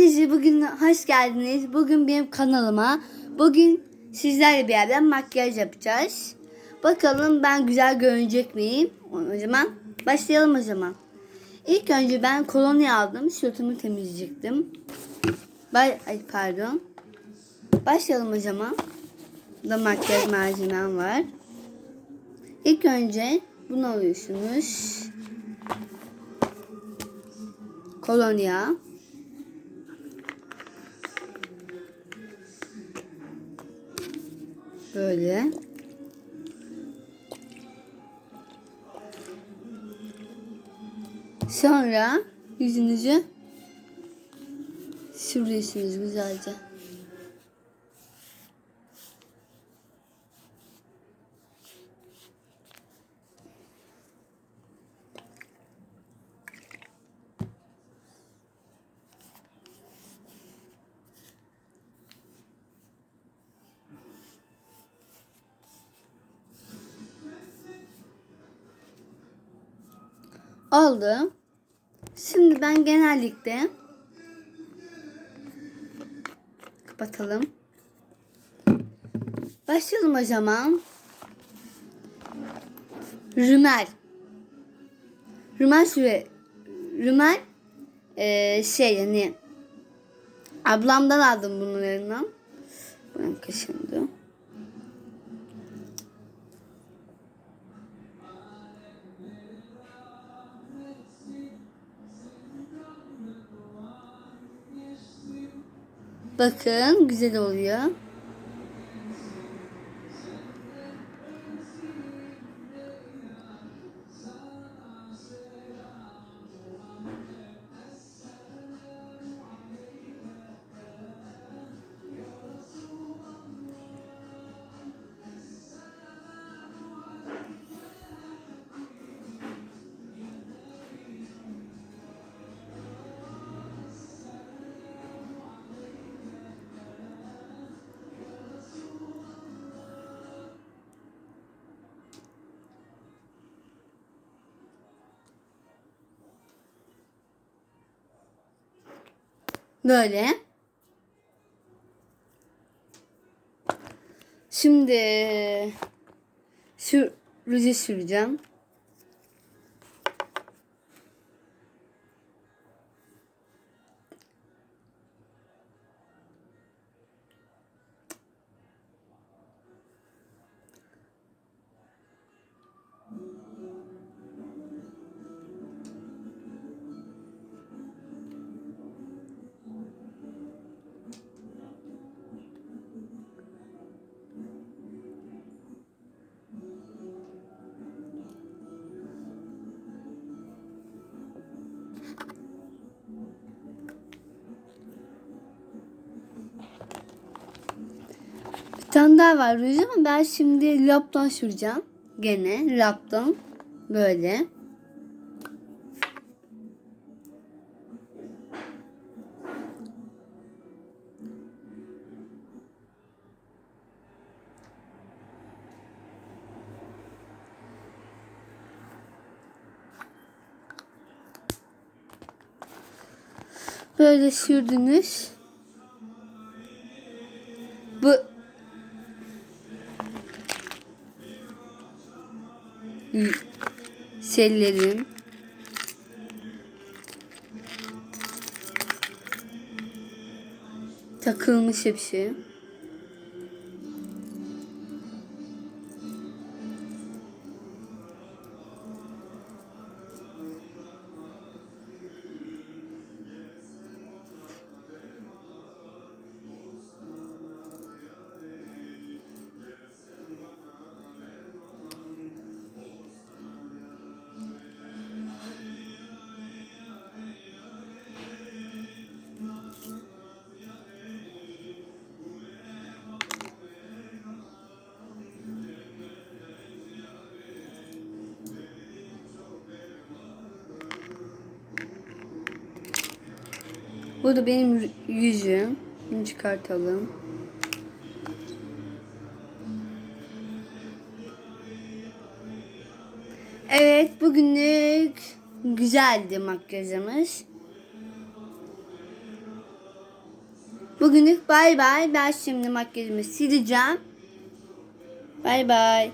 Hepinizi bugün hoş geldiniz. Bugün benim kanalıma. Bugün sizlerle beraber makyaj yapacağız. Bakalım ben güzel görünecek miyim? O zaman başlayalım o zaman. İlk önce ben kolonya aldım. Suratımı temizleyecektim. Bay, ay pardon. Başlayalım o zaman. Da makyaj malzemem var. İlk önce bunu alıyorsunuz. Kolonya. Böyle. Sonra yüzünüzü sürüyorsunuz güzelce. Oldu. Şimdi ben genellikle kapatalım. Başlayalım o zaman. Rümel. Rümel süre. Rümel eee, şey yani ablamdan aldım bunlarından. Benim kaşındı. Bakın güzel oluyor. Böyle. Şimdi şu ruju süreceğim. Tane daha var ruj ama ben şimdi laptan süreceğim. Gene laptan. Böyle. Böyle sürdünüz. Sellerin takılmış hepsi. Bu da benim yüzüm. Bunu çıkartalım. Evet bugünlük güzeldi makyajımız. Bugünlük bay bay. Ben şimdi makyajımı sileceğim. Bay bay.